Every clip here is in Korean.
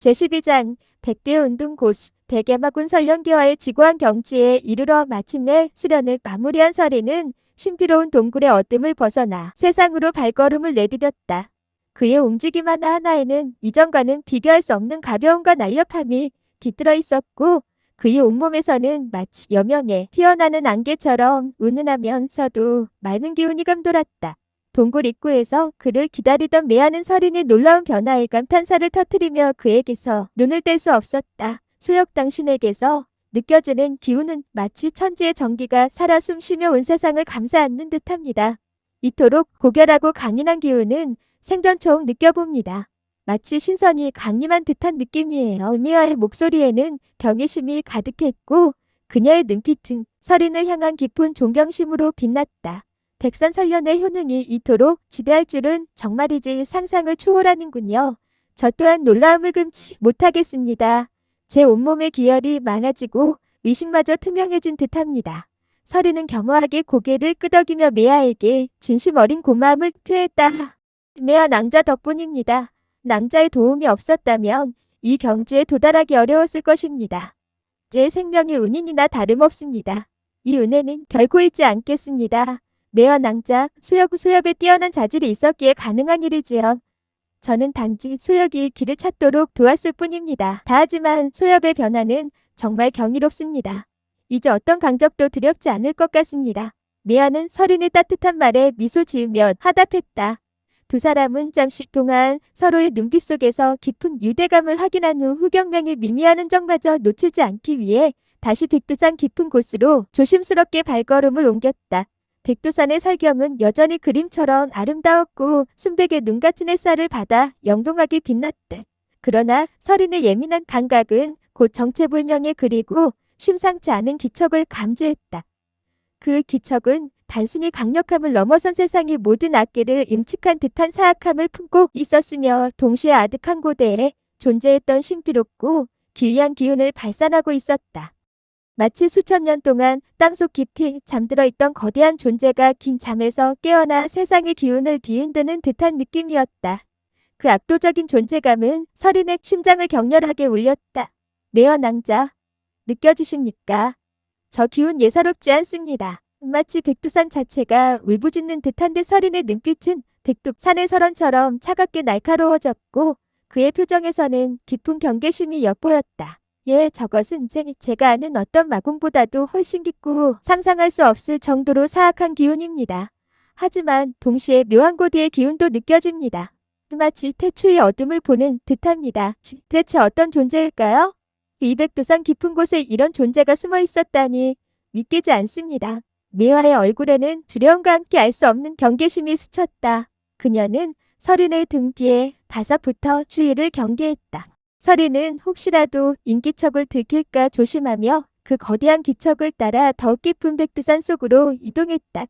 제12장 백대 운동 고수 백야마군 설령기와의 지구한 경지에 이르러 마침내 수련을 마무리한 서리는 신비로운 동굴의 어둠을 벗어나 세상으로 발걸음을 내디뎠다. 그의 움직임 하나하나에는 이전과는 비교할 수 없는 가벼움과 날렵함이 깃들어 있었고 그의 온몸에서는 마치 여명에 피어나는 안개처럼 은은하면서도 맑은 기운이 감돌았다. 동굴 입구에서 그를 기다리던 메아는 서린의 놀라운 변화에 감탄사를 터뜨리며 그에게서 눈을 뗄 수 없었다. 소역 당신에게서 느껴지는 기운은 마치 천지의 전기가 살아 숨쉬며 온 세상을 감싸안는 듯합니다. 이토록 고결하고 강인한 기운은 생전 처음 느껴봅니다. 마치 신선이 강림한 듯한 느낌이에요. 미아의 목소리에는 경외심이 가득했고 그녀의 눈빛은 서린을 향한 깊은 존경심으로 빛났다. 백선설련의 효능이 이토록 지대할 줄은 정말이지 상상을 초월하는군요. 저 또한 놀라움을 금치 못하겠습니다. 제 온몸의 기혈이 많아지고 의식마저 투명해진 듯합니다. 서리는 겸허하게 고개를 끄덕이며 메아에게 진심 어린 고마움을 표했다. 메아 낭자 덕분입니다. 낭자의 도움이 없었다면 이 경지에 도달하기 어려웠을 것입니다. 제 생명의 은인이나 다름없습니다. 이 은혜는 결코 잊지 않겠습니다. 메어 낭자, 소역 소엽에 뛰어난 자질이 있었기에 가능한 일이지요. 저는 단지 소역이 길을 찾도록 도왔을 뿐입니다. 다하지만 소엽의 변화는 정말 경이롭습니다. 이제 어떤 강적도 두렵지 않을 것 같습니다. 미아는 서린의 따뜻한 말에 미소 지으며 하답했다. 두 사람은 잠시 동안 서로의 눈빛 속에서 깊은 유대감을 확인한 후 후경명의 미미한 흔적마저 놓치지 않기 위해 다시 백두산 깊은 곳으로 조심스럽게 발걸음을 옮겼다. 백두산의 설경은 여전히 그림처럼 아름다웠고 순백의 눈같은 햇살을 받아 영롱하게 빛났다. 그러나 서린의 예민한 감각은 곧 정체불명의 그리고 심상치 않은 기척을 감지했다. 그 기척은 단순히 강력함을 넘어선 세상의 모든 악기를 임칙한 듯한 사악함을 품고 있었으며 동시에 아득한 고대에 존재했던 신비롭고 기이한 기운을 발산하고 있었다. 마치 수천 년 동안 땅속 깊이 잠들어 있던 거대한 존재가 긴 잠에서 깨어나 세상의 기운을 뒤흔드는 듯한 느낌이었다. 그 압도적인 존재감은 서린의 심장을 격렬하게 울렸다. 메어 낭자, 느껴지십니까? 저 기운 예사롭지 않습니다. 마치 백두산 자체가 울부짖는 듯한데 서린의 눈빛은 백두산의 설원처럼 차갑게 날카로워졌고 그의 표정에서는 깊은 경계심이 엿보였다. 예, 저것은 제, 제가 아는 어떤 마공보다도 훨씬 깊고 상상할 수 없을 정도로 사악한 기운입니다. 하지만 동시에 묘한 고대의 기운도 느껴집니다. 마치 태초의 어둠을 보는 듯합니다. 대체 어떤 존재일까요? 이백도산 깊은 곳에 이런 존재가 숨어 있었다니 믿기지 않습니다. 미화의 얼굴에는 두려움과 함께 알 수 없는 경계심이 스쳤다. 그녀는 서린의 등 뒤에 바삭부터 주위를 경계했다. 서린은 혹시라도 인기척을 들킬까 조심하며 그 거대한 기척을 따라 더 깊은 백두산 속으로 이동했다.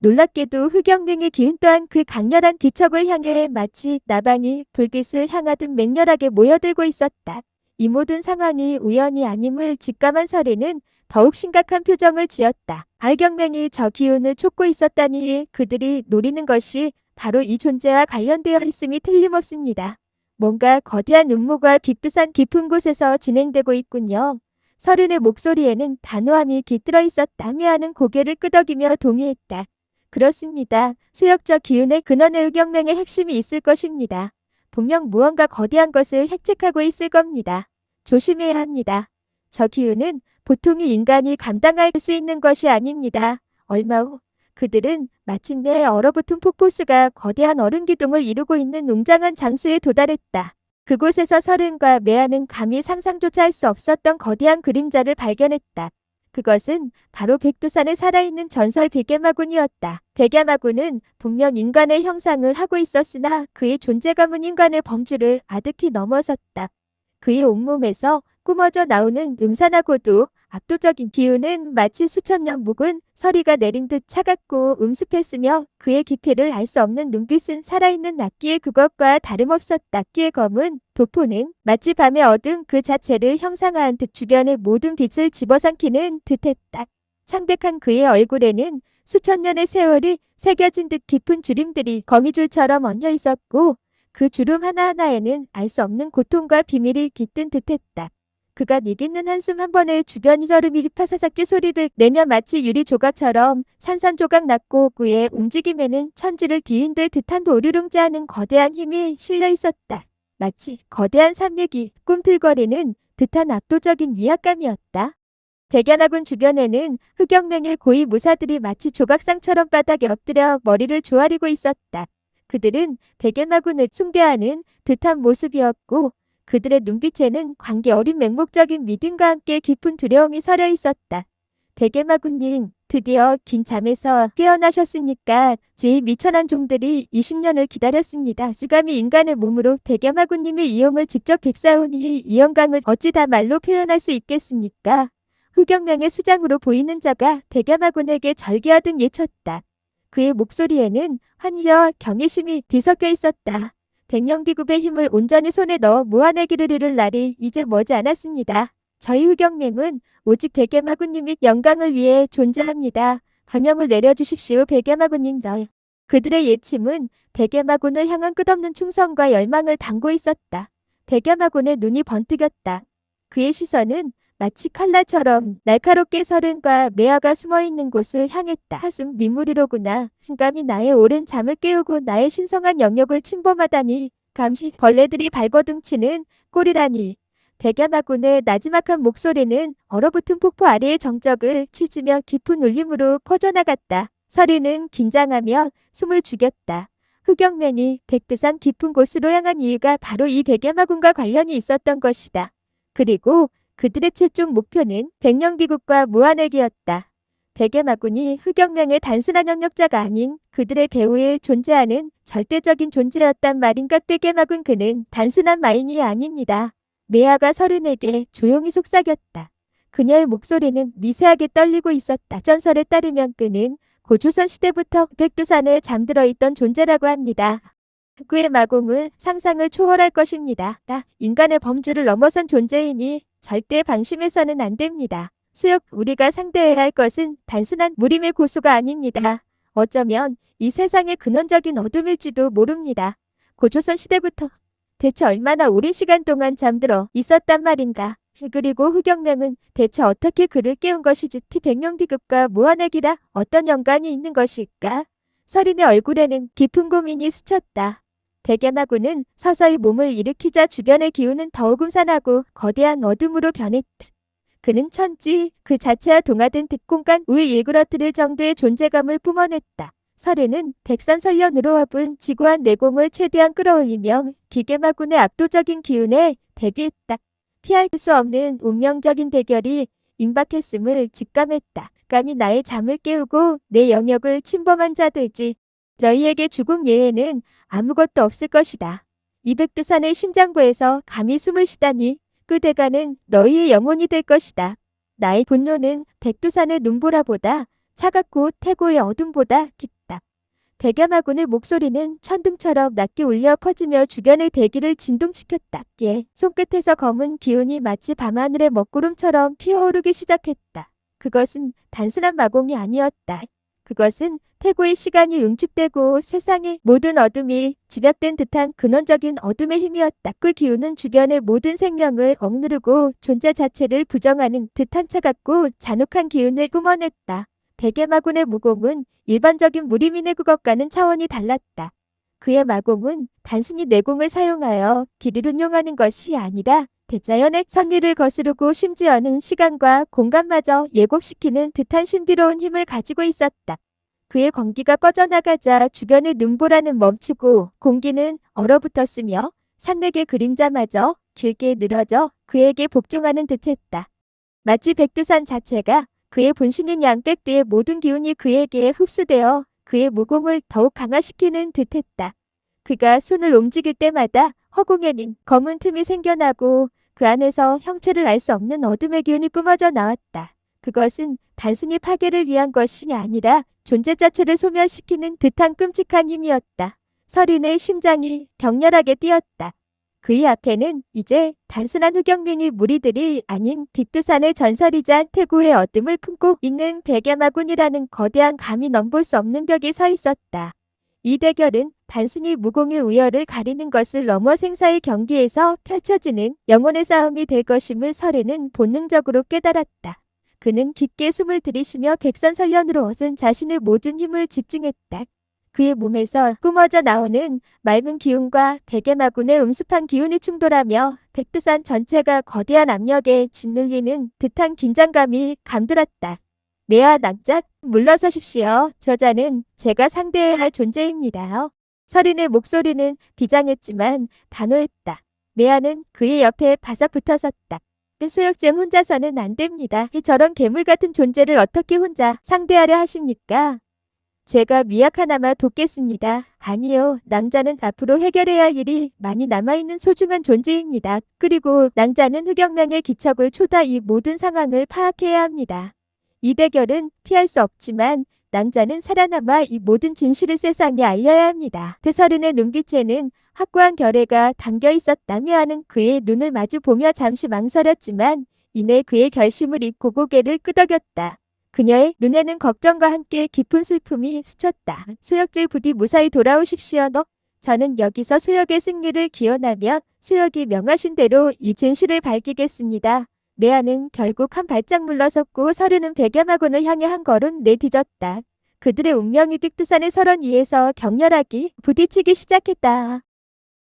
놀랍게도 흑영명의 기운 또한 그 강렬한 기척을 향해 마치 나방이 불빛을 향하듯 맹렬하게 모여들고 있었다. 이 모든 상황이 우연이 아님을 직감한 서리는 더욱 심각한 표정을 지었다. 알경명이 저 기운을 쫓고 있었다니 그들이 노리는 것이 바로 이 존재와 관련되어 있음이 틀림없습니다. 뭔가 거대한 음모가 빅두산 깊은 곳에서 진행되고 있군요. 서른의 목소리에는 단호함이 깃들어 있었다며 하는 고개를 끄덕이며 동의했다. 그렇습니다. 수역적 기운의 근원의 의경명의 핵심이 있을 것입니다. 분명 무언가 거대한 것을 획책하고 있을 겁니다. 조심해야 합니다. 저 기운은 보통의 인간이 감당할 수 있는 것이 아닙니다. 얼마 후 그들은 마침내 얼어붙은 폭포수가 거대한 얼음 기둥을 이루고 있는 웅장한 장소에 도달했다. 그곳에서 서른과 메아는 감히 상상조차 할 수 없었던 거대한 그림자를 발견했다. 그것은 바로 백두산에 살아있는 전설 백야마군이었다. 백야마군은 분명 인간의 형상을 하고 있었으나 그의 존재감은 인간의 범주를 아득히 넘어섰다. 그의 온몸에서 뿜어져 나오는 음산하고도 압도적인 기운은 마치 수천 년 묵은 서리가 내린 듯 차갑고 음습했으며 그의 깊이를 알 수 없는 눈빛은 살아있는 낙기의 그것과 다름없었다. 낙기의 검은 도포는 마치 밤의 어둠 그 자체를 형상화한 듯 주변의 모든 빛을 집어삼키는 듯했다. 창백한 그의 얼굴에는 수천 년의 세월이 새겨진 듯 깊은 주림들이 거미줄처럼 얹혀 있었고 그 주름 하나하나에는 알 수 없는 고통과 비밀이 깃든 듯했다. 그가 니기는 한숨 한 번에 주변 이 저름이 파사삭지 소리를 내며 마치 유리 조각처럼 산산조각 났고 그의 움직임에는 천지를 뒤흔들 듯한 도류릉지하는 거대한 힘이 실려 있었다. 마치 거대한 삼육이 꿈틀거리는 듯한 압도적인 위압감이었다. 백연하군 주변에는 흑영맹의 고위 무사들이 마치 조각상처럼 바닥에 엎드려 머리를 조아리고 있었다. 그들은 백연마군을 숭배하는 듯한 모습이었고 그들의 눈빛에는 관계 어린 맹목적인 믿음과 함께 깊은 두려움이 서려 있었다. 백예마군님, 드디어 긴 잠에서 깨어나셨으니까 제 미천한 종들이 20년을 기다렸습니다. 수감이 인간의 몸으로 백예마군님의 이용을 직접 뵙사오니 이 영광을 어찌 다 말로 표현할 수 있겠습니까? 흑영명의 수장으로 보이는 자가 백야마군에게 절개하듯 예쳤다. 그의 목소리에는 환희와 경외심이 뒤섞여 있었다. 백령비급의 힘을 온전히 손에 넣어 모아내기를 이룰 날이 이제 머지 않았습니다. 저희 흑영맹은 오직 백야마군님의 영광을 위해 존재합니다. 가명을 내려주십시오 백야마군님들. 그들의 예침은 백야마군을 향한 끝없는 충성과 열망을 담고 있었다. 백야마군의 눈이 번뜩였다. 그의 시선은 마치 칼날처럼 날카롭게 서른과 매화가 숨어있는 곳을 향했다. 하슴 민물이로구나. 감히 나의 오랜 잠을 깨우고 나의 신성한 영역을 침범하다니. 감시 벌레들이 발버둥치는 꼴이라니. 백야마군의 나지막한 목소리는 얼어붙은 폭포 아래의 정적을 치즈며 깊은 울림으로 퍼져나갔다. 서리는 긴장하며 숨을 죽였다. 흑영맨이 백두산 깊은 곳으로 향한 이유가 바로 이 백야마군과 관련이 있었던 것이다. 그리고 그들의 최종 목표는 백령비국과 무한액이었다. 백예마군이 흑영명의 단순한 영역자가 아닌 그들의 배후에 존재하는 절대적인 존재였단 말인가 백예마군 그는 단순한 마인이 아닙니다. 메아가 서른에게 조용히 속삭였다. 그녀의 목소리는 미세하게 떨리고 있었다. 전설에 따르면 그는 고조선 시대부터 백두산에 잠들어 있던 존재라고 합니다. 그의 마공은 상상을 초월할 것입니다. 인간의 범주를 넘어선 존재이니 절대 방심해서는 안 됩니다. 수역 우리가 상대해야 할 것은 단순한 무림의 고수가 아닙니다. 어쩌면 이 세상의 근원적인 어둠일지도 모릅니다. 고조선 시대부터 대체 얼마나 오랜 시간 동안 잠들어 있었단 말인가. 그리고 흑영명은 대체 어떻게 그를 깨운 것이지 티백령비급과 무한액이라 어떤 연관이 있는 것일까? 서린의 얼굴에는 깊은 고민이 스쳤다. 백야마군은 서서히 몸을 일으키자 주변의 기운은 더욱 음산하고 거대한 어둠으로 변했다. 그는 천지 그 자체와 동화된 득공간 우일 일그러뜨릴 정도의 존재감을 뿜어냈다. 설에는 백선설련으로 와본 지구한 내공을 최대한 끌어올리며 기계마군의 압도적인 기운에 대비했다. 피할 수 없는 운명적인 대결이 임박했음을 직감했다. 감히 나의 잠을 깨우고 내 영역을 침범한 자들지 너희에게 죽음 예에는 아무것도 없을 것이다. 이백두산의 심장부에서 감히 숨을 쉬다니 그 대가는 너희의 영혼이 될 것이다. 나의 분노는 백두산의 눈보라보다 차갑고 태고의 어둠보다 깊다. 백야마군의 목소리는 천둥처럼 낮게 울려 퍼지며 주변의 대기를 진동시켰다. 예, 손끝에서 검은 기운이 마치 밤하늘의 먹구름처럼 피어오르기 시작했다. 그것은 단순한 마공이 아니었다. 그것은 태고의 시간이 응축되고 세상의 모든 어둠이 집약된 듯한 근원적인 어둠의 힘이었다. 그 기운은 주변의 모든 생명을 억누르고 존재 자체를 부정하는 듯한 차갑고 잔혹한 기운을 뿜어냈다. 백예마군의 무공은 일반적인 무리민의 그것과는 차원이 달랐다. 그의 마공은 단순히 내공을 사용하여 길을 운용하는 것이 아니라 대자연의 선리를 거스르고 심지어는 시간과 공간마저 예곡시키는 듯한 신비로운 힘을 가지고 있었다. 그의 공기가 꺼져나가자 주변의 눈보라는 멈추고 공기는 얼어붙었으며 산맥의 그림자마저 길게 늘어져 그에게 복종하는 듯했다. 마치 백두산 자체가 그의 분신인 양백두의 모든 기운이 그에게 흡수되어 그의 무공을 더욱 강화시키는 듯했다. 그가 손을 움직일 때마다 허공에는 검은 틈이 생겨나고 그 안에서 형체를 알 수 없는 어둠의 기운이 뿜어져 나왔다. 그것은 단순히 파괴를 위한 것이 아니라 존재 자체를 소멸시키는 듯한 끔찍한 힘이었다. 서린의 심장이 격렬하게 뛰었다. 그의 앞에는 이제 단순한 흑영민이 무리들이 아닌 빅두산의 전설이자 태고의 어둠을 품고 있는 백야마군이라는 거대한 감히 넘볼 수 없는 벽이 서 있었다. 이 대결은 단순히 무공의 우열을 가리는 것을 넘어 생사의 경기에서 펼쳐지는 영혼의 싸움이 될 것임을 설에는 본능적으로 깨달았다. 그는 깊게 숨을 들이쉬며 백선설련으로 얻은 자신의 모든 힘을 집중했다. 그의 몸에서 뿜어져 나오는 맑은 기운과 백예마군의 음습한 기운이 충돌하며 백두산 전체가 거대한 압력에 짓눌리는 듯한 긴장감이 감돌았다. 매아 낭작 물러서십시오. 저자는 제가 상대해야 할 존재입니다. 서린의 목소리는 비장했지만 단호했다. 매아는 그의 옆에 바싹 붙어섰다. 소혁쟁 혼자서는 안 됩니다. 저런 괴물 같은 존재를 어떻게 혼자 상대하려 하십니까? 제가 미약 하나마 돕겠습니다. 아니요. 낭자는 앞으로 해결해야 할 일이 많이 남아있는 소중한 존재입니다. 그리고 낭자는 흑영명의 기척을 초다 이 모든 상황을 파악해야 합니다. 이 대결은 피할 수 없지만 낭자는 살아남아 이 모든 진실을 세상에 알려야 합니다. 대서른의 눈빛에는 확고한 결의가 담겨 있었다며 하는 그의 눈을 마주 보며 잠시 망설였지만 이내 그의 결심을 잊고 고개를 끄덕였다. 그녀의 눈에는 걱정과 함께 깊은 슬픔이 스쳤다. 소혁질 부디 무사히 돌아오십시오. 너 저는 여기서 소혁의 승리를 기원하며 소혁이 명하신 대로 이 진실을 밝히겠습니다. 메아는 결국 한 발짝 물러섰고 서른은 백야마군을 향해 한 걸음 내뒤졌다. 그들의 운명이 빅두산의 설원 위에서 격렬하게 부딪히기 시작했다.